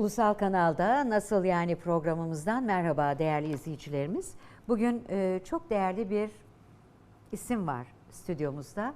Ulusal Kanal'da Nasıl Yani programımızdan merhaba değerli izleyicilerimiz. Bugün e, çok değerli bir isim var stüdyomuzda.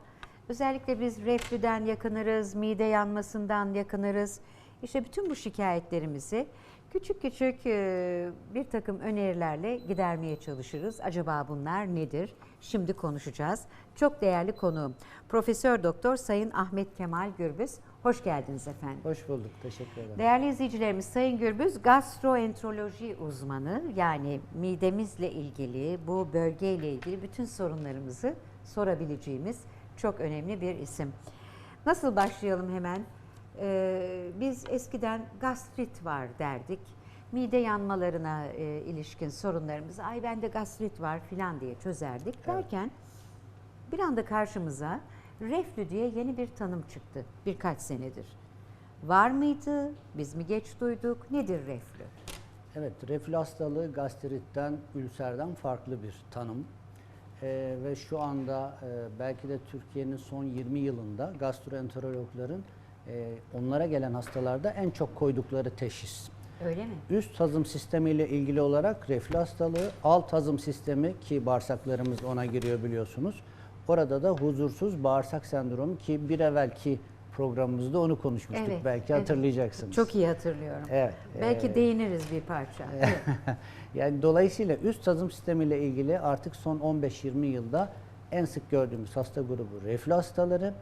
Özellikle biz reflüden yakınırız, mide yanmasından yakınırız. İşte bütün bu şikayetlerimizi küçük küçük e, bir takım önerilerle gidermeye çalışırız. Acaba bunlar nedir? Şimdi konuşacağız. Çok değerli konuğum Profesör Doktor Sayın Ahmet Kemal Gürbüz. Hoş geldiniz efendim. Hoş bulduk. Teşekkür ederim. Değerli izleyicilerimiz Sayın Gürbüz gastroenteroloji uzmanı yani midemizle ilgili bu bölgeyle ilgili bütün sorunlarımızı sorabileceğimiz çok önemli bir isim. Nasıl başlayalım hemen? Ee, biz eskiden gastrit var derdik. Mide yanmalarına e, ilişkin sorunlarımızı ay bende gastrit var filan diye çözerdik derken bir anda karşımıza reflü diye yeni bir tanım çıktı birkaç senedir. Var mıydı? Biz mi geç duyduk? Nedir reflü? Evet, reflü hastalığı gastritten, ülserden farklı bir tanım. Ee, ve şu anda e, belki de Türkiye'nin son 20 yılında gastroenterologların e, onlara gelen hastalarda en çok koydukları teşhis. Öyle mi? Üst hazım sistemiyle ilgili olarak reflü hastalığı, alt hazım sistemi ki bağırsaklarımız ona giriyor biliyorsunuz. Orada da huzursuz bağırsak sendromu ki bir evvelki programımızda onu konuşmuştuk Evet, belki evet. hatırlayacaksınız. Çok iyi hatırlıyorum. Evet. Belki e, değiniriz bir parça. Evet. yani dolayısıyla üst hazım sistemiyle ilgili artık son 15-20 yılda en sık gördüğümüz hasta grubu reflü hastaları.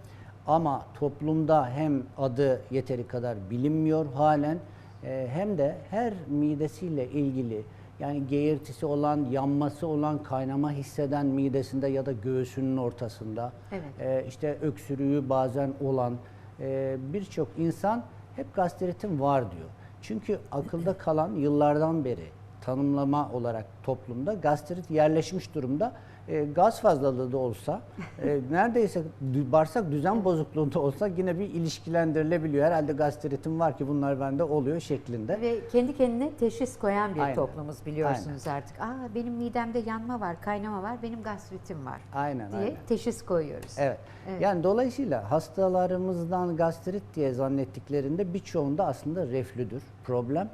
Ama toplumda hem adı yeteri kadar bilinmiyor halen e, hem de her midesiyle ilgili yani geğirtisi olan, yanması olan, kaynama hisseden midesinde ya da göğsünün ortasında Evet. e, işte öksürüğü bazen olan e, birçok insan hep gastritim var diyor. Çünkü akılda kalan yıllardan beri tanımlama olarak toplumda gastrit yerleşmiş durumda. E, gaz fazlalığı da olsa, e, neredeyse bağırsak düzen bozukluğunda olsa yine bir ilişkilendirilebiliyor. Herhalde gastritim var ki bunlar bende oluyor şeklinde. Ve kendi kendine teşhis koyan bir Aynen. toplumuz biliyorsunuz artık. Aa benim midemde yanma var, kaynama var, benim gastritim var Aynen, diye aynen. teşhis koyuyoruz. Evet. Evet. Yani dolayısıyla hastalarımızdan gastrit diye zannettiklerinde birçoğunda aslında reflüdür problem.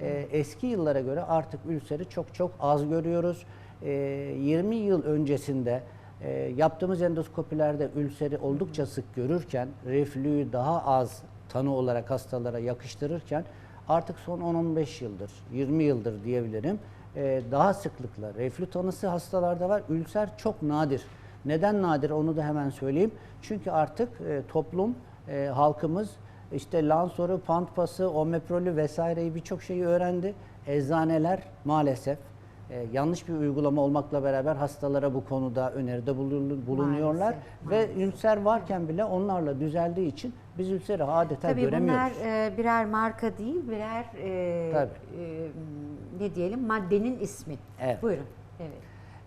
Ee, eski yıllara göre artık ülseri çok çok az görüyoruz. Ee, 20 yıl öncesinde e, yaptığımız endoskopilerde ülseri oldukça sık görürken reflüyü daha az tanı olarak hastalara yakıştırırken artık son 10-15 yıldır, 20 yıldır diyebilirim e, daha sıklıkla reflü tanısı hastalarda var. Ülser çok nadir. Neden nadir onu da hemen söyleyeyim. Çünkü artık e, toplum, halkımız işte lansoru, pantpası, omeprolü vesaireyi birçok şeyi öğrendi. Eczaneler maalesef e, yanlış bir uygulama olmakla beraber hastalara bu konuda öneride bulun- bulunuyorlar. Maalesef, Ve ülser varken bile onlarla düzeldiği için biz ülseri adeta Tabii göremiyoruz. bunlar e, birer marka değil, birer e, Tabii. e, ne diyelim maddenin ismi. Evet. Buyurun. Evet.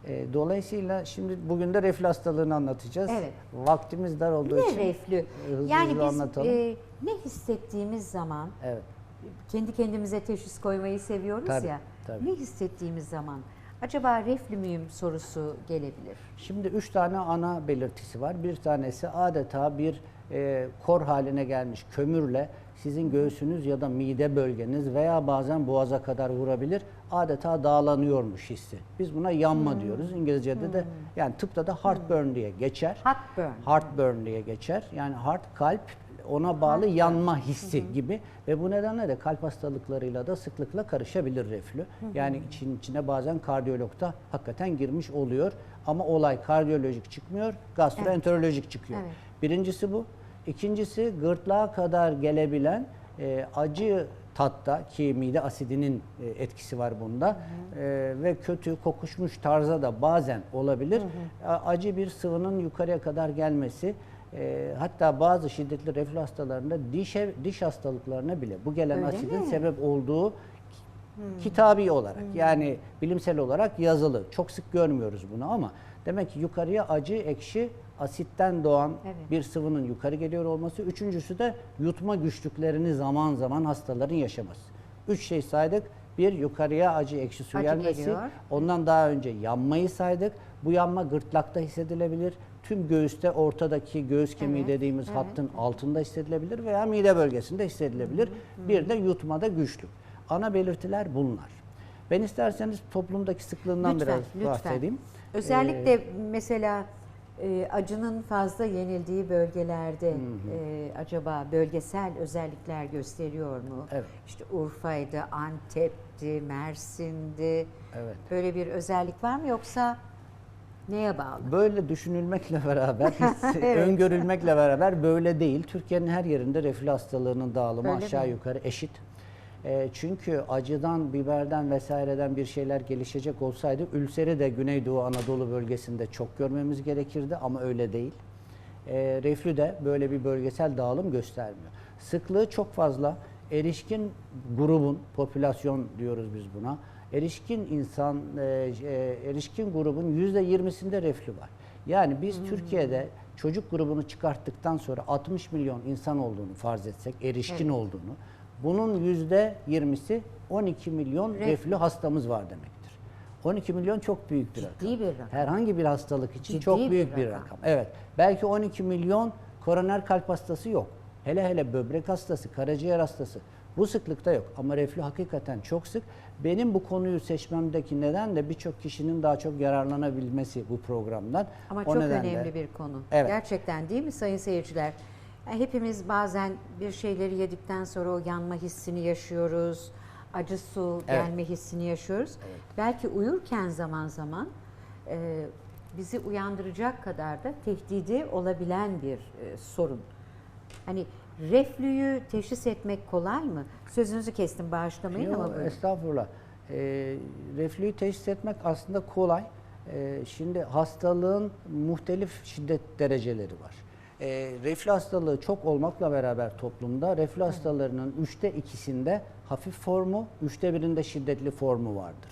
E, dolayısıyla şimdi bugün de reflü hastalığını anlatacağız. Evet. Vaktimiz dar olduğu Ne için reflü? hızlı Yani hızlı biz anlatalım. e, ne hissettiğimiz zaman Evet. kendi kendimize teşhis koymayı seviyoruz Tabii, ya. Tabii. Ne hissettiğimiz zaman acaba reflü müyüm sorusu gelebilir. Şimdi üç tane ana belirtisi var. Bir tanesi adeta bir e, kor haline gelmiş kömürle sizin göğsünüz ya da mide bölgeniz veya bazen boğaza kadar vurabilir. Adeta dağlanıyormuş hissi. Biz buna yanma diyoruz. İngilizce'de de yani tıpta da heartburn diye geçer. Heartburn. Heartburn diye geçer. Yani heart kalp ona bağlı yanma hissi gibi ve bu nedenle de kalp hastalıklarıyla da sıklıkla karışabilir reflü. Yani için içine bazen kardiyologda hakikaten girmiş oluyor ama olay kardiyolojik çıkmıyor, gastroenterolojik çıkıyor. Evet. Birincisi bu. İkincisi gırtlağa kadar gelebilen e, acı tatta ki mide asidinin e, etkisi var bunda E, ve kötü kokuşmuş tarza da bazen olabilir. A- Acı bir sıvının yukarıya kadar gelmesi e, hatta bazı şiddetli reflü hastalarında diş diş hastalıklarına bile bu gelen Öyle asidin mi? sebep olduğu kitabi olarak yani bilimsel olarak yazılı. Çok sık görmüyoruz bunu ama demek ki yukarıya acı, ekşi, asitten doğan Evet. bir sıvının yukarı geliyor olması. Üçüncüsü de yutma güçlüklerini zaman zaman hastaların yaşaması. Üç şey saydık. Bir yukarıya acı ekşi su Acı gelmesi. geliyor. Ondan daha önce yanmayı saydık. Bu yanma gırtlakta hissedilebilir. Tüm göğüste ortadaki göğüs kemiği Evet, dediğimiz evet, hattın altında hissedilebilir veya mide bölgesinde hissedilebilir. Bir de yutmada güçlük. Ana belirtiler bunlar. Ben isterseniz toplumdaki sıklığından Lütfen, biraz lütfen. bahsedeyim. Özellikle Ee, mesela e, acının fazla yenildiği bölgelerde e, acaba bölgesel özellikler gösteriyor mu? Evet. İşte Urfa'ydı, Antep'ti, Mersin'di. Evet. Böyle bir özellik var mı yoksa neye bağlı? Böyle düşünülmekle beraber, Evet. öngörülmekle beraber böyle değil. Türkiye'nin her yerinde reflü hastalığının dağılımı Öyle aşağı mi? yukarı eşit. Ee, çünkü acıdan, biberden vesaireden bir şeyler gelişecek olsaydı ülseri de Güneydoğu Anadolu bölgesinde çok görmemiz gerekirdi ama öyle değil. Ee, reflü de böyle bir bölgesel dağılım göstermiyor. Sıklığı çok fazla. Erişkin grubun, popülasyon diyoruz biz buna. Erişkin insan, e, e, erişkin grubun %20'sinde reflü var. Yani biz Türkiye'de çocuk grubunu çıkarttıktan sonra 60 milyon insan olduğunu farz etsek, erişkin olduğunu, bunun %20'si 12 milyon Reflü. reflü hastamız var demektir. 12 milyon çok büyük bir rakam. Ciddi bir rakam. Herhangi bir hastalık için Ciddi çok bir büyük bir rakam. rakam. Evet. Belki 12 milyon koroner kalp hastası yok. Hele hele böbrek hastası, karaciğer hastası. Bu sıklıkta yok ama reflü hakikaten çok sık. Benim bu konuyu seçmemdeki neden de birçok kişinin daha çok yararlanabilmesi bu programdan. Ama O çok nedenle- önemli bir konu. Evet. Gerçekten değil mi sayın seyirciler? Yani hepimiz bazen bir şeyleri yedikten sonra o yanma hissini yaşıyoruz. Acı su Evet. gelme hissini yaşıyoruz. Belki uyurken zaman zaman e, bizi uyandıracak kadar da tehdidi olabilen bir e, sorun. Hani reflüyü teşhis etmek kolay mı? Sözünüzü kestim bağışlamayın Yo, ama buyurun. Estağfurullah. Ee, reflüyü teşhis etmek aslında kolay. Ee, şimdi hastalığın muhtelif şiddet dereceleri var. Ee, reflü hastalığı çok olmakla beraber toplumda reflü hastalarının üçte ikisinde hafif formu, üçte birinde şiddetli formu vardır.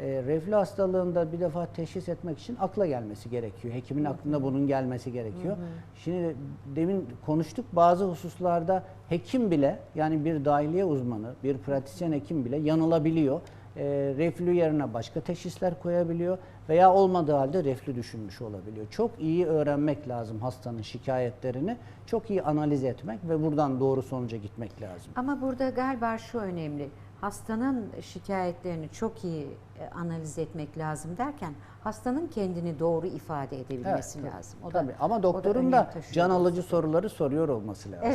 E, reflü hastalığında bir defa teşhis etmek için akla gelmesi gerekiyor. Hekimin aklına bunun gelmesi gerekiyor. Şimdi demin konuştuk bazı hususlarda hekim bile yani bir dahiliye uzmanı, bir pratisyen hekim bile yanılabiliyor. E, reflü yerine başka teşhisler koyabiliyor veya olmadığı halde reflü düşünmüş olabiliyor. Çok iyi öğrenmek lazım hastanın şikayetlerini. Çok iyi analiz etmek ve buradan doğru sonuca gitmek lazım. Ama burada galiba şu önemli. Hastanın şikayetlerini çok iyi analiz etmek lazım derken hastanın kendini doğru ifade edebilmesi Evet, lazım. O Tabii da, ama o da doktorun da, taşıyor. can alıcı soruları soruyor olması lazım.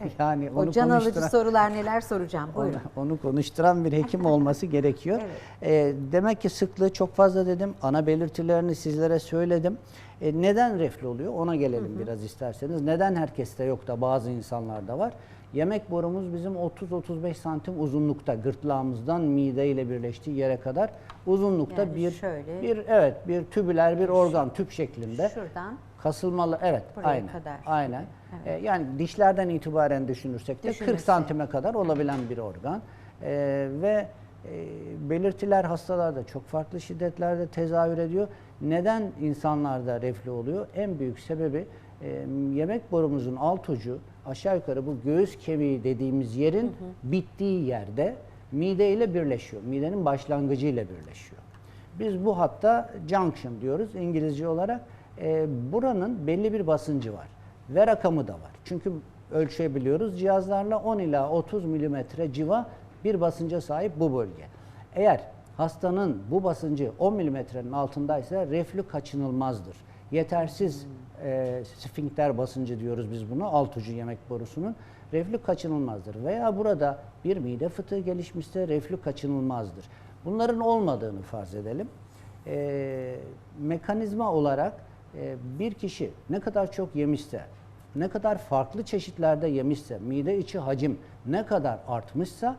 Evet, yani O onu can alıcı sorular neler soracağım. onu, Buyurun. onu konuşturan bir hekim olması gerekiyor. Ee, demek ki sıklığı çok fazla dedim. Ana belirtilerini sizlere söyledim. E, neden reflü oluyor? Ona gelelim biraz isterseniz. Neden herkeste yok da bazı insanlarda var? Yemek borumuz bizim 30-35 santim uzunlukta gırtlağımızdan mide ile birleştiği yere kadar uzunlukta Yani bir şöyle. bir evet bir tübüler bir organ tüp şeklinde. Şuradan Kasılmalı evet Buraya aynen. kadar. Aynen. Ee, yani dişlerden itibaren düşünürsek de 40 Düşünürsek. santime kadar olabilen bir organ. Ee, ve e, belirtiler hastalarda çok farklı şiddetlerde tezahür ediyor. Neden insanlarda reflü oluyor? En büyük sebebi e, yemek borumuzun alt ucu aşağı yukarı bu göğüs kemiği dediğimiz yerin bittiği yerde mide ile birleşiyor. Midenin başlangıcı ile birleşiyor. Biz bu hatta junction diyoruz İngilizce olarak. Ee, buranın belli bir basıncı var ve rakamı da var. Çünkü ölçebiliyoruz cihazlarla 10 ila 30 milimetre civa bir basınca sahip bu bölge. Eğer hastanın bu basıncı 10 milimetrenin altındaysa reflü kaçınılmazdır. Yetersiz e, sfinkter basıncı diyoruz biz buna alt ucu yemek borusunun. Reflü kaçınılmazdır. Veya burada bir mide fıtığı gelişmişse reflü kaçınılmazdır. Bunların olmadığını farz edelim. E, mekanizma olarak e, bir kişi ne kadar çok yemişse, ne kadar farklı çeşitlerde yemişse, mide içi hacim ne kadar artmışsa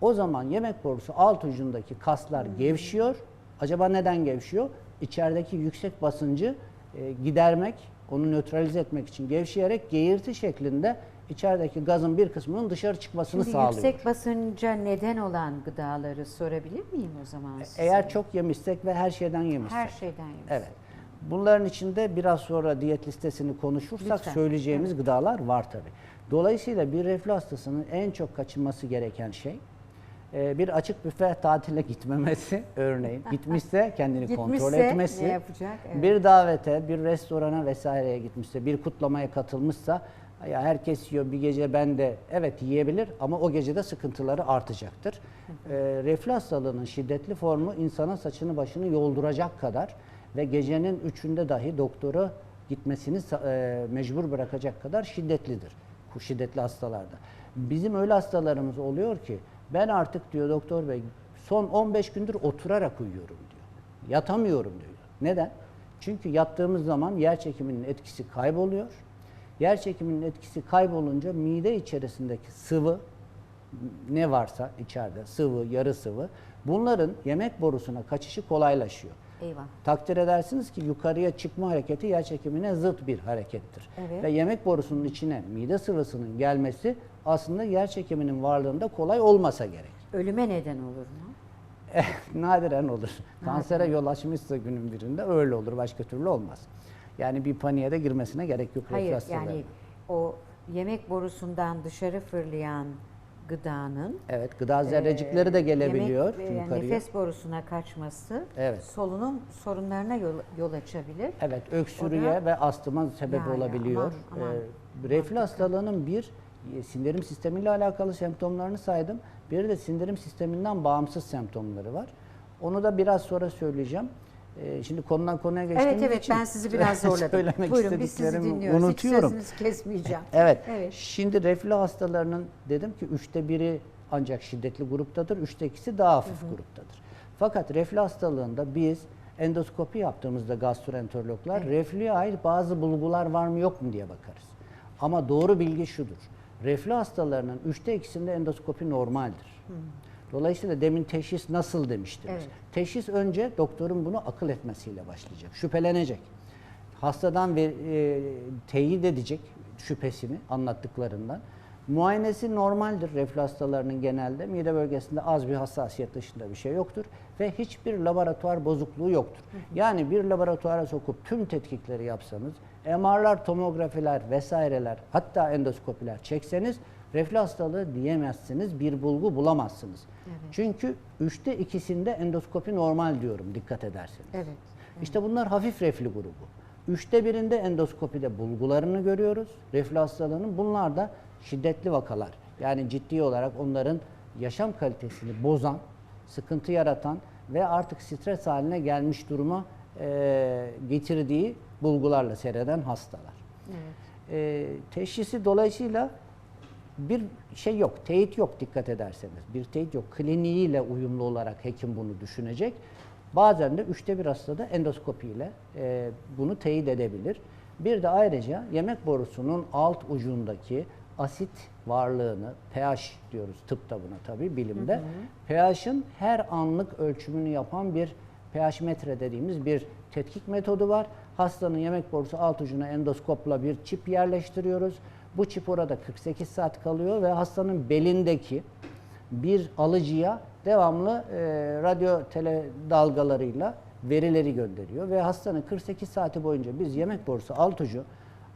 o zaman yemek borusu alt ucundaki kaslar gevşiyor. Acaba neden gevşiyor? İçerideki yüksek basıncı e, gidermek, onu nötralize etmek için gevşeyerek geğirti şeklinde içerideki gazın bir kısmının dışarı çıkmasını Şimdi sağlıyor. yüksek basınca neden olan gıdaları sorabilir miyim o zaman size? Eğer çok yemişsek ve her şeyden yemişsek. her şeyden yemiş. Evet. Bunların içinde biraz sonra diyet listesini konuşursak Lütfen. söyleyeceğimiz gıdalar var tabi. Dolayısıyla bir reflü hastasının en çok kaçınması gereken şey e, bir açık büfe tatile gitmemesi örneğin. Gitmişse kendini kontrol Gitmişse etmesi. ne yapacak? Evet. Bir davete, bir restorana vesaireye gitmişse, bir kutlamaya katılmışsa ya herkes yiyor bir gece ben de evet yiyebilir ama o gecede sıkıntıları artacaktır. Ee, reflü hastalığının şiddetli formu insana saçını başını yolduracak kadar ve gecenin üçünde dahi doktora gitmesini e, mecbur bırakacak kadar şiddetlidir. Şiddetli hastalarda. Bizim öyle hastalarımız oluyor ki ben artık diyor doktor bey son 15 gündür oturarak uyuyorum diyor. Yatamıyorum diyor. Neden? Çünkü yattığımız zaman yer çekiminin etkisi kayboluyor. Yer çekiminin etkisi kaybolunca mide içerisindeki sıvı ne varsa içeride sıvı, yarı sıvı bunların yemek borusuna kaçışı kolaylaşıyor. Eyvah. Takdir edersiniz ki yukarıya çıkma hareketi yer çekimine zıt bir harekettir. Evet. Ve yemek borusunun içine mide sıvısının gelmesi aslında yer çekiminin varlığında kolay olmasa gerek. Ölüme neden olur mu? Nadiren olur. Kansere yol açmışsa günün birinde öyle olur. Başka türlü olmaz. Yani bir paniğe de girmesine gerek yok. Hayır yani o yemek borusundan dışarı fırlayan gıdanın Evet gıda zerrecikleri de gelebiliyor yemek, e, yukarıya. nefes borusuna kaçması Evet. solunum sorunlarına yol, yol açabilir. Evet öksürüğe O da- ve astıma sebep Yani olabiliyor. aman, aman. Ee, reflü hastalığının bir e, sindirim sistemiyle alakalı semptomlarını saydım. Bir de sindirim sisteminden bağımsız semptomları var. Onu da biraz sonra söyleyeceğim. Ee, şimdi konudan konuya geçtiğimiz Evet evet için ben sizi biraz zorladım. söylemek Buyurun biz sizi istediklerimi dinliyoruz. unutuyorum. Sözünüzü kesmeyeceğim. Evet. Evet. Şimdi reflü hastalarının dedim ki üçte biri ancak şiddetli gruptadır, üçte ikisi daha hafif gruptadır. Fakat reflü hastalığında biz endoskopi yaptığımızda gastroenterologlar reflüye ait bazı bulgular var mı yok mu diye bakarız. Ama doğru bilgi şudur. Reflü hastalarının üçte ikisinde endoskopi normaldir. Dolayısıyla demin teşhis nasıl demiştiniz. Evet. Teşhis önce doktorun bunu akıl etmesiyle başlayacak. Şüphelenecek. Hastadan ve, e, teyit edecek şüphesini anlattıklarından. Muayenesi normaldir reflü hastalarının genelde. Mide bölgesinde az bir hassasiyet dışında bir şey yoktur. Ve hiçbir laboratuvar bozukluğu yoktur. Yani bir laboratuvara sokup tüm tetkikleri yapsanız, MR'lar, tomografiler vesaireler hatta endoskopiler çekseniz reflü hastalığı diyemezsiniz, bir bulgu bulamazsınız. Çünkü üçte ikisinde endoskopi normal diyorum dikkat ederseniz. Evet. İşte bunlar hafif reflü grubu. Üçte birinde endoskopide bulgularını görüyoruz. Reflü hastalığının bunlar da şiddetli vakalar. Yani ciddi olarak onların yaşam kalitesini bozan, sıkıntı yaratan ve artık stres haline gelmiş duruma e, getirdiği bulgularla seyreden hastalar. E, teşhisi dolayısıyla bir şey yok, teyit yok dikkat ederseniz. Bir teyit yok. Kliniğiyle uyumlu olarak hekim bunu düşünecek. Bazen de üçte bir hastada endoskopiyle e, bunu teyit edebilir. Bir de ayrıca yemek borusunun alt ucundaki asit varlığını, pH diyoruz tıpta buna tabii bilimde. pH'ın her anlık ölçümünü yapan bir pH metre dediğimiz bir tetkik metodu var. Hastanın yemek borusu alt ucuna endoskopla bir çip yerleştiriyoruz. Bu çip orada 48 saat kalıyor ve hastanın belindeki bir alıcıya devamlı e, radyo tele dalgalarıyla verileri gönderiyor ve hastanın 48 saati boyunca biz yemek borusu alt ucu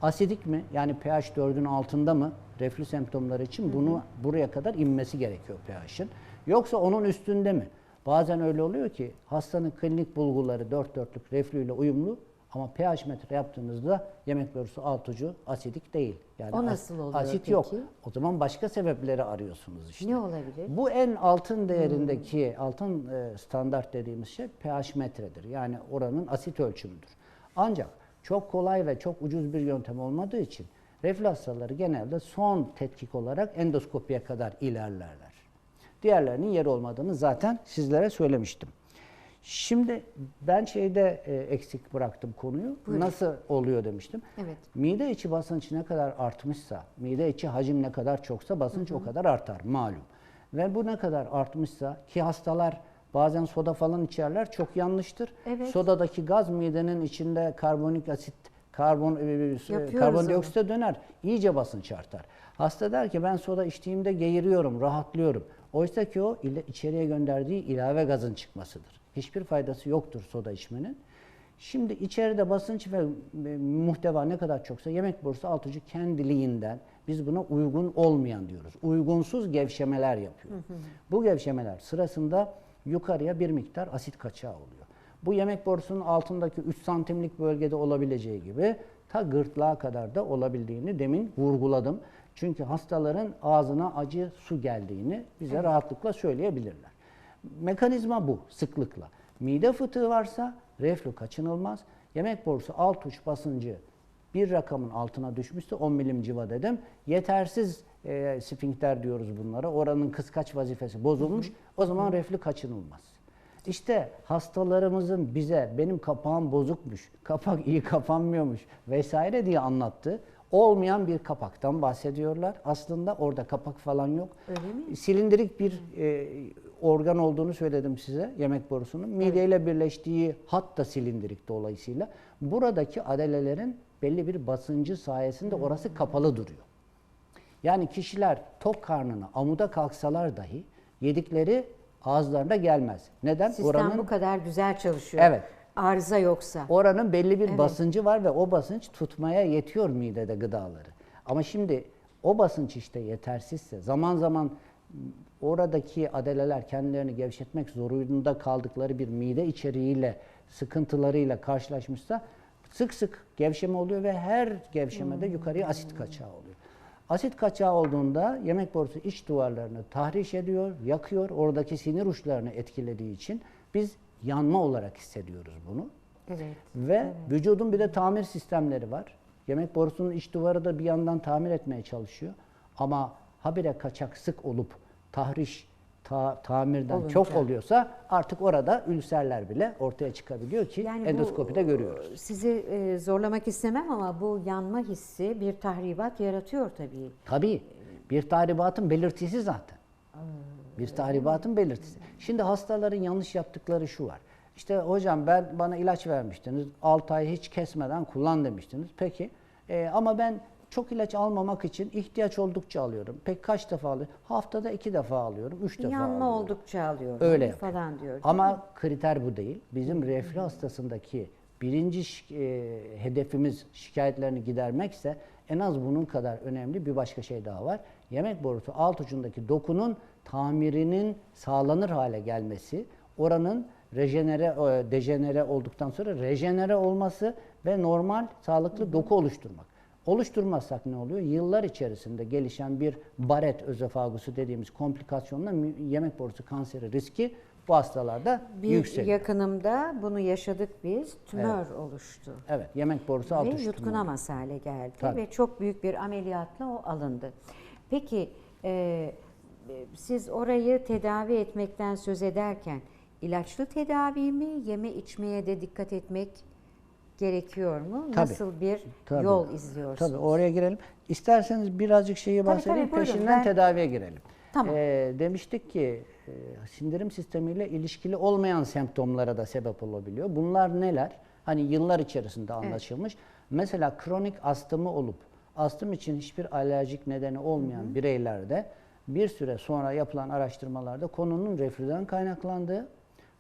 asidik mi yani pH 4'ün altında mı reflü semptomları için bunu buraya kadar inmesi gerekiyor pH'in. Yoksa onun üstünde mi? Bazen öyle oluyor ki hastanın klinik bulguları 4 dörtlük reflüyle uyumlu ama pH metre yaptığınızda yemek borusu alt ucu asidik değil. Yani O as- nasıl oluyor Asit yok. peki? O zaman başka sebepleri arıyorsunuz işte. Ne olabilir? Bu en altın değerindeki altın e, standart dediğimiz şey pH metredir. Yani oranın asit ölçümüdür. Ancak çok kolay ve çok ucuz bir yöntem olmadığı için reflü hastaları genelde son tetkik olarak endoskopiye kadar ilerlerler. Diğerlerinin yeri olmadığını zaten sizlere söylemiştim. Şimdi ben şeyde e, eksik bıraktım konuyu. Buyurun. Nasıl oluyor demiştim. Evet. Mide içi basınç ne kadar artmışsa, mide içi hacim ne kadar çoksa basınç o kadar artar malum. Ve bu ne kadar artmışsa ki hastalar bazen soda falan içerler çok yanlıştır. Evet. Sodadaki gaz midenin içinde karbonik asit, karbon e, Yapıyoruz karbondioksite döner. iyice basınç artar. Hasta der ki ben soda içtiğimde geğiriyorum, rahatlıyorum. Oysa ki o içeriye gönderdiği ilave gazın çıkmasıdır. Hiçbir faydası yoktur soda içmenin. Şimdi içeride basınç ve e, muhteva ne kadar çoksa yemek borusu alt ucu kendiliğinden Biz buna uygun olmayan diyoruz. Uygunsuz gevşemeler yapıyor. Bu gevşemeler sırasında yukarıya bir miktar asit kaçağı oluyor. Bu yemek borusunun altındaki 3 santimlik bölgede olabileceği gibi ta gırtlağa kadar da olabildiğini demin vurguladım. Çünkü hastaların ağzına acı su geldiğini bize rahatlıkla söyleyebilirler. Mekanizma bu sıklıkla. Mide fıtığı varsa reflü kaçınılmaz. Yemek borusu alt uç basıncı bir rakamın altına düşmüşse 10 milim civa dedim. Yetersiz e, sfinkter diyoruz bunlara. Oranın kıskaç vazifesi bozulmuş. O zaman reflü kaçınılmaz. İşte hastalarımızın bize benim kapağım bozukmuş, kapak iyi kapanmıyormuş vesaire diye anlattı. Olmayan bir kapaktan bahsediyorlar. Aslında orada kapak falan yok. Öyle mi? Silindirik bir e, organ olduğunu söyledim size yemek borusunun. Mideyle birleştiği hat da silindirik dolayısıyla. Buradaki adelelerin belli bir basıncı sayesinde orası kapalı duruyor. Yani kişiler tok karnına amuda kalksalar dahi yedikleri ağızlarına gelmez. Neden? Sistem bu kadar güzel çalışıyor. Evet. Arıza yoksa. Oranın belli bir basıncı var ve o basınç tutmaya yetiyor midede gıdaları. Ama şimdi o basınç işte yetersizse zaman zaman oradaki adeleler kendilerini gevşetmek zorunda kaldıkları bir mide içeriğiyle, sıkıntılarıyla karşılaşmışsa sık sık gevşeme oluyor ve her gevşemede yukarıya asit kaçağı oluyor. Asit kaçağı olduğunda yemek borusu iç duvarlarını tahriş ediyor, yakıyor. Oradaki sinir uçlarını etkilediği için biz yanma olarak hissediyoruz bunu. Evet. Ve vücudun bir de tamir sistemleri var. Yemek borusunun iç duvarı da bir yandan tamir etmeye çalışıyor. Ama habire kaçak sık olup tahriş ta- tamirden Olunca. çok oluyorsa artık orada ülserler bile ortaya çıkabiliyor ki Yani bu, endoskopide görüyoruz. Sizi e, zorlamak istemem ama bu yanma hissi bir tahribat yaratıyor tabii. Tabii bir tahribatın belirtisi zaten. Bir tahribatın belirtisi. Şimdi hastaların yanlış yaptıkları şu var. İşte hocam ben bana ilaç vermiştiniz. 6 ay hiç kesmeden kullan demiştiniz. Peki e, ama ben çok ilaç almamak için ihtiyaç oldukça alıyorum. Peki kaç defa alıyorum? Haftada iki defa alıyorum, üç defa Yanma alıyorum. oldukça alıyorum Öyle falan diyor. Ama kriter bu değil. Bizim reflü hastasındaki birinci şi- e, hedefimiz şikayetlerini gidermekse en az bunun kadar önemli bir başka şey daha var. Yemek borusu alt ucundaki dokunun tamirinin sağlanır hale gelmesi, oranın rejenere, e, dejenere olduktan sonra rejenere olması ve normal sağlıklı doku oluşturmak. Oluşturmazsak ne oluyor? Yıllar içerisinde gelişen bir baret özofagusu dediğimiz komplikasyonla yemek borusu kanseri riski bu hastalarda bir yükseliyor. yakınımda bunu yaşadık biz. Tümör oluştu. Evet, yemek borusu alt üst tümörü. yutkunamaz hale geldi Tabii. ve çok büyük bir ameliyatla o alındı. Peki e, siz orayı tedavi etmekten söz ederken ilaçlı tedavi mi, yeme içmeye de dikkat etmek gerekiyor mu? Tabii. Nasıl bir Tabii. yol izliyorsunuz? Tabii oraya girelim. İsterseniz birazcık şeyi Tabii, bahsedeyim, tabii, buyurun. peşinden Ben- tedaviye girelim. Tamam. Ee, demiştik ki e, sindirim sistemiyle ilişkili olmayan semptomlara da sebep olabiliyor. Bunlar neler? Hani yıllar içerisinde anlaşılmış. Mesela kronik astımı olup astım için hiçbir alerjik nedeni olmayan bireylerde bir süre sonra yapılan araştırmalarda konunun reflüden kaynaklandığı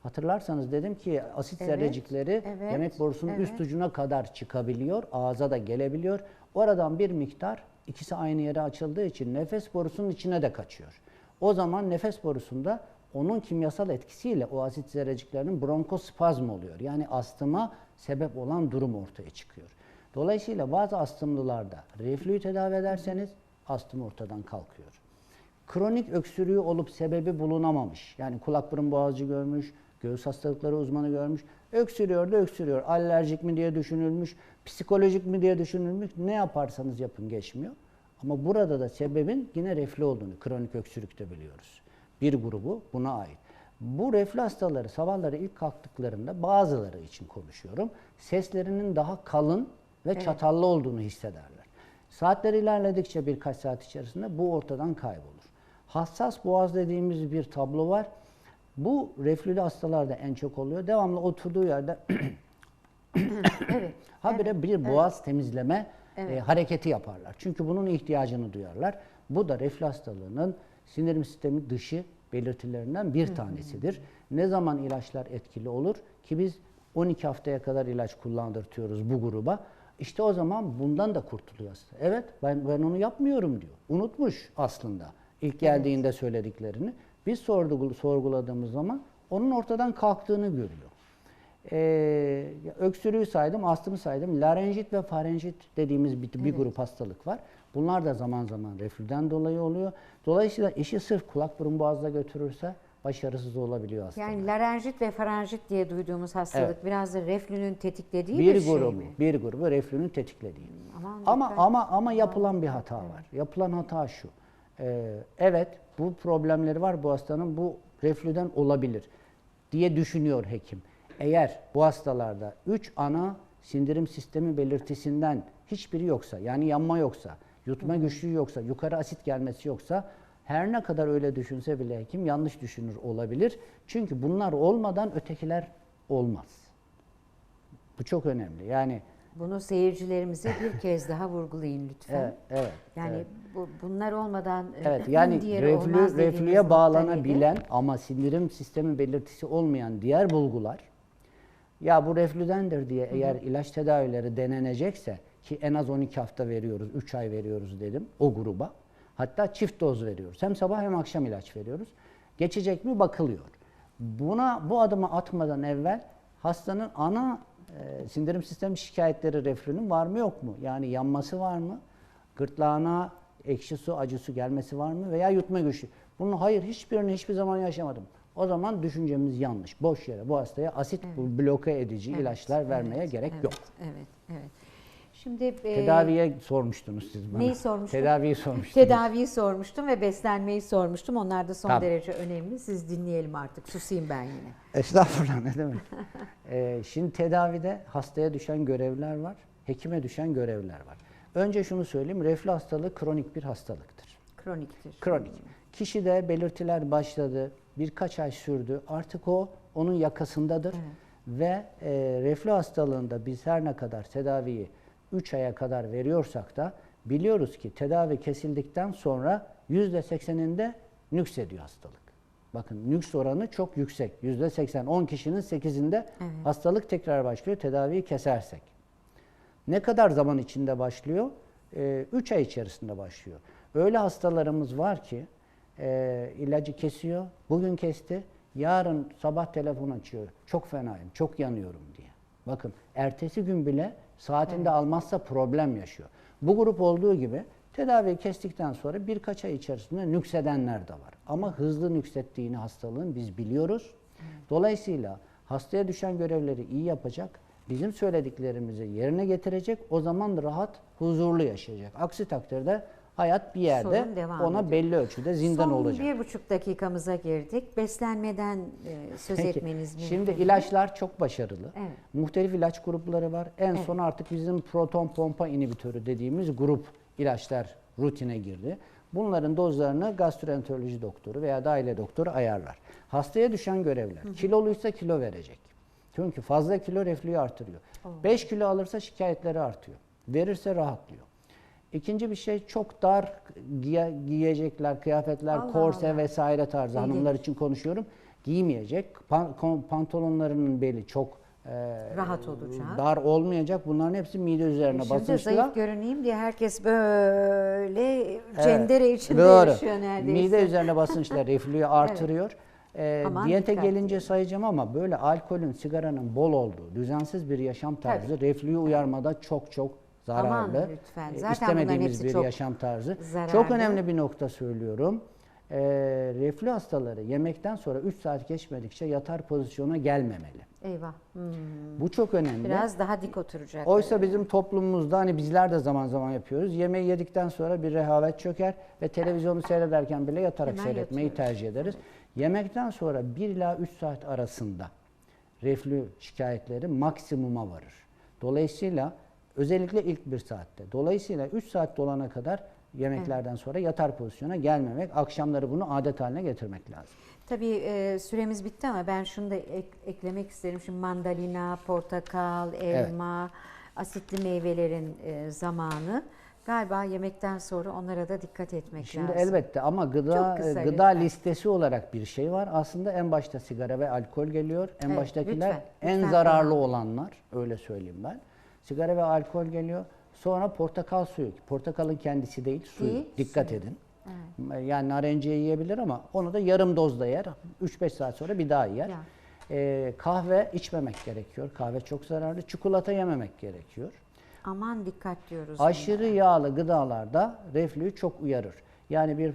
Hatırlarsanız dedim ki asit Evet, zerrecikleri evet, yemek borusunun evet. üst ucuna kadar çıkabiliyor, ağza da gelebiliyor. Oradan bir miktar ikisi aynı yere açıldığı için nefes borusunun içine de kaçıyor. O zaman nefes borusunda onun kimyasal etkisiyle o asit zerreciklerinin bronkospazm oluyor. Yani astıma sebep olan durum ortaya çıkıyor. Dolayısıyla bazı astımlılarda reflüyü tedavi ederseniz astım ortadan kalkıyor kronik öksürüğü olup sebebi bulunamamış. Yani kulak burun boğazcı görmüş, göğüs hastalıkları uzmanı görmüş. Öksürüyor da öksürüyor. Alerjik mi diye düşünülmüş, psikolojik mi diye düşünülmüş. Ne yaparsanız yapın geçmiyor. Ama burada da sebebin yine reflü olduğunu kronik öksürükte biliyoruz. Bir grubu buna ait. Bu reflü hastaları sabahları ilk kalktıklarında bazıları için konuşuyorum. Seslerinin daha kalın ve çatallı olduğunu hissederler. Saatler ilerledikçe birkaç saat içerisinde bu ortadan kaybolur. Hassas boğaz dediğimiz bir tablo var. Bu reflülü hastalarda en çok oluyor. Devamlı oturduğu yerde Evet. habire bir boğaz temizleme e, hareketi yaparlar. Çünkü bunun ihtiyacını duyarlar. Bu da reflü hastalığının sindirim sistemi dışı belirtilerinden bir tanesidir. Ne zaman ilaçlar etkili olur ki biz 12 haftaya kadar ilaç kullandırtıyoruz bu gruba. İşte o zaman bundan da kurtuluyor hasta. Evet ben, ben onu yapmıyorum diyor. Unutmuş aslında ilk geldiğinde söylediklerini. Biz sordu, sorguladığımız zaman onun ortadan kalktığını görüyor. Ee, öksürüğü saydım, astımı saydım. Larenjit ve farenjit dediğimiz bir, bir grup hastalık var. Bunlar da zaman zaman reflüden dolayı oluyor. Dolayısıyla işi sırf kulak burun boğazda götürürse başarısız olabiliyor hasta. Yani larenjit ve faranjit diye duyduğumuz hastalık Evet. biraz da reflünün tetiklediği bir, bir şey grubu, mi? bir grubu reflünün tetiklediği. Aman Ama dikkat. ama ama yapılan bir hata var. Yapılan hata şu. Ee, evet bu problemleri var bu hastanın bu reflüden olabilir diye düşünüyor hekim. Eğer bu hastalarda 3 ana sindirim sistemi belirtisinden hiçbiri yoksa yani yanma yoksa, yutma güçlüğü yoksa, yukarı asit gelmesi yoksa her ne kadar öyle düşünse bile hekim yanlış düşünür olabilir. Çünkü bunlar olmadan ötekiler olmaz. Bu çok önemli. Yani Bunu seyircilerimize bir kez daha vurgulayın lütfen. evet, evet. Yani evet. bu, bunlar olmadan e, Evet yani reflü, reflüye bağlanabilen neydi? ama sindirim sistemi belirtisi olmayan diğer bulgular ya bu reflüdendir diye eğer ilaç tedavileri denenecekse ki en az 12 hafta veriyoruz, 3 ay veriyoruz dedim o gruba. Hatta çift doz veriyoruz. Hem sabah hem akşam ilaç veriyoruz. Geçecek mi bakılıyor. Buna bu adımı atmadan evvel hastanın ana e, sindirim sistemi şikayetleri reflünün var mı yok mu? Yani yanması var mı? Gırtlağına ekşi su, acı su gelmesi var mı? Veya yutma güçlüğü. Bunu hayır hiçbirini hiçbir zaman yaşamadım. O zaman düşüncemiz yanlış. Boş yere bu hastaya asit bloke edici Evet, ilaçlar vermeye evet, gerek evet, yok. Evet, evet. Şimdi e, Tedaviye sormuştunuz siz bana. neyi sormuştum? Tedaviyi sormuştunuz. Tedaviyi sormuştum ve beslenmeyi sormuştum. Onlar da son Tabii. derece önemli. Siz dinleyelim artık. Susayım ben yine. Estağfurullah ne demek. Ee, şimdi tedavide hastaya düşen görevler var, hekime düşen görevler var. Önce şunu söyleyeyim, reflü hastalığı kronik bir hastalıktır. Kroniktir. Kronik. Kişide belirtiler başladı, birkaç ay sürdü, artık o onun yakasındadır. Ve e, reflü hastalığında biz her ne kadar tedaviyi 3 aya kadar veriyorsak da biliyoruz ki tedavi kesildikten sonra %80'inde nüksediyor hastalık. Bakın nüks oranı çok yüksek. %80, 10 kişinin 8'inde hastalık tekrar başlıyor tedaviyi kesersek. Ne kadar zaman içinde başlıyor? 3 ay içerisinde başlıyor. Öyle hastalarımız var ki e, ilacı kesiyor, bugün kesti, yarın sabah telefon açıyor. Çok fenayım, çok yanıyorum diye. Bakın ertesi gün bile saatinde almazsa problem yaşıyor. Bu grup olduğu gibi tedaviyi kestikten sonra birkaç ay içerisinde nüksedenler de var. Ama hızlı nüksettiğini hastalığın biz biliyoruz. Dolayısıyla hastaya düşen görevleri iyi yapacak, bizim söylediklerimizi yerine getirecek, o zaman rahat, huzurlu yaşayacak. Aksi takdirde hayat bir yerde ona ediyor. belli ölçüde zindan Son olacak. bir buçuk dakikamıza girdik. Beslenmeden e, söz Peki, etmeniz mümkün. Şimdi ilaçlar çok başarılı. Evet. Muhtelif ilaç grupları var. En son artık bizim proton pompa inhibitörü dediğimiz grup ilaçlar rutine girdi. Bunların dozlarını gastroenteroloji doktoru veya da aile doktoru ayarlar. Hastaya düşen görevler. Kiloluysa kilo verecek. Çünkü fazla kilo reflüyü artırıyor. 5 kilo alırsa şikayetleri artıyor. Verirse rahatlıyor. İkinci bir şey çok dar giye- giyecekler, kıyafetler, Allah korse Allah. vesaire tarzı hanımlar için konuşuyorum. Giymeyecek. Pan- pantolonlarının beli çok e, Rahat olacak. dar olmayacak. Bunların hepsi mide üzerine Şimdi basınçla. zayıf görüneyim diye herkes böyle cendere içinde Doğru. yaşıyor neredeyse. Mide üzerine basınçla reflüyü artırıyor. Ee, Aman diyete gelince sayacağım ama böyle alkolün, sigaranın bol olduğu, düzensiz bir yaşam tarzı reflüyü uyarmada çok çok zararlı. Aman lütfen. Ee, Zaten istemediğimiz bir çok yaşam tarzı. zararlı. Çok önemli bir nokta söylüyorum. Ee, reflü hastaları yemekten sonra 3 saat geçmedikçe yatar pozisyona gelmemeli. Eyvah. Hmm. Bu çok önemli. Biraz daha dik oturacak. Oysa bizim toplumumuzda hani bizler de zaman zaman yapıyoruz. Yemeği yedikten sonra bir rehavet çöker ve televizyonu seyrederken bile yatarak Hemen seyretmeyi yatıyoruz. tercih ederiz. Yemekten sonra 1 ila 3 saat arasında reflü şikayetleri maksimuma varır. Dolayısıyla özellikle ilk bir saatte. Dolayısıyla 3 saat dolana kadar yemeklerden sonra yatar pozisyona gelmemek, akşamları bunu adet haline getirmek lazım. Tabii e, süremiz bitti ama ben şunu da ek- eklemek isterim. Şimdi mandalina, portakal, elma, asitli meyvelerin e, zamanı. Galiba yemekten sonra onlara da dikkat etmek Şimdi lazım. elbette ama gıda kısa gıda lütfen. listesi olarak bir şey var. Aslında en başta sigara ve alkol geliyor. En Evet, baştakiler lütfen, en lütfen zararlı olanlar öyle söyleyeyim ben. Sigara ve alkol geliyor. Sonra portakal suyu. Portakalın kendisi değil, suyu. Değil, Dikkat suyu. edin. Yani narenciye yiyebilir ama onu da yarım dozda yer. 3-5 saat sonra bir daha yer. Ya. Ee, kahve içmemek gerekiyor. Kahve çok zararlı. Çikolata yememek gerekiyor. Aman dikkat diyoruz. Aşırı yağlı gıdalarda reflüyü çok uyarır. Yani bir e,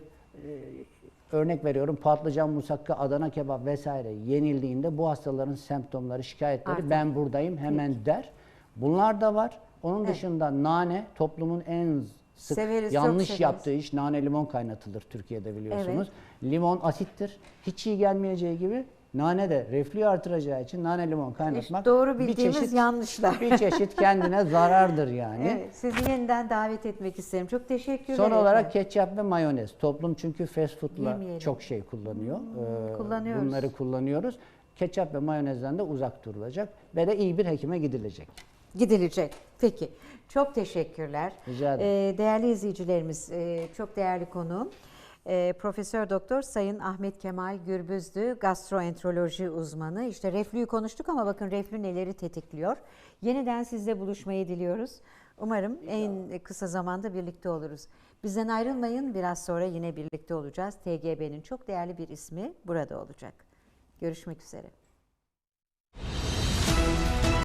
örnek veriyorum patlıcan musakka, Adana kebap vesaire yenildiğinde bu hastaların semptomları, şikayetleri Artık. ben buradayım hemen der. Bunlar da var. Onun Evet. dışında nane toplumun en sık Severiz, yanlış severiz. yaptığı iş nane limon kaynatılır Türkiye'de biliyorsunuz. Limon asittir. Hiç iyi gelmeyeceği gibi nane de reflüyü artıracağı için nane limon kaynatmak doğru bir bildiğimiz çeşit, yanlışlar. bir çeşit kendine zarardır yani. Evet, sizi yeniden davet etmek isterim. Çok teşekkür Son ederim. olarak ketçap ve mayonez. Toplum çünkü fast food'la Yemeyelim. çok şey kullanıyor. Ee, kullanıyoruz. Bunları kullanıyoruz. Ketçap ve mayonezden de uzak durulacak ve de iyi bir hekime gidilecek. Gidilecek. Peki. Çok teşekkürler. Rica ederim. Ee, değerli izleyicilerimiz, e, çok değerli konuğum. e, Profesör Doktor Sayın Ahmet Kemal Gürbüzdü, gastroenteroloji uzmanı. İşte reflüyü konuştuk ama bakın reflü neleri tetikliyor. Yeniden sizle buluşmayı diliyoruz. Umarım en kısa zamanda birlikte oluruz. Bizden ayrılmayın. Biraz sonra yine birlikte olacağız. TGB'nin çok değerli bir ismi burada olacak. Görüşmek üzere.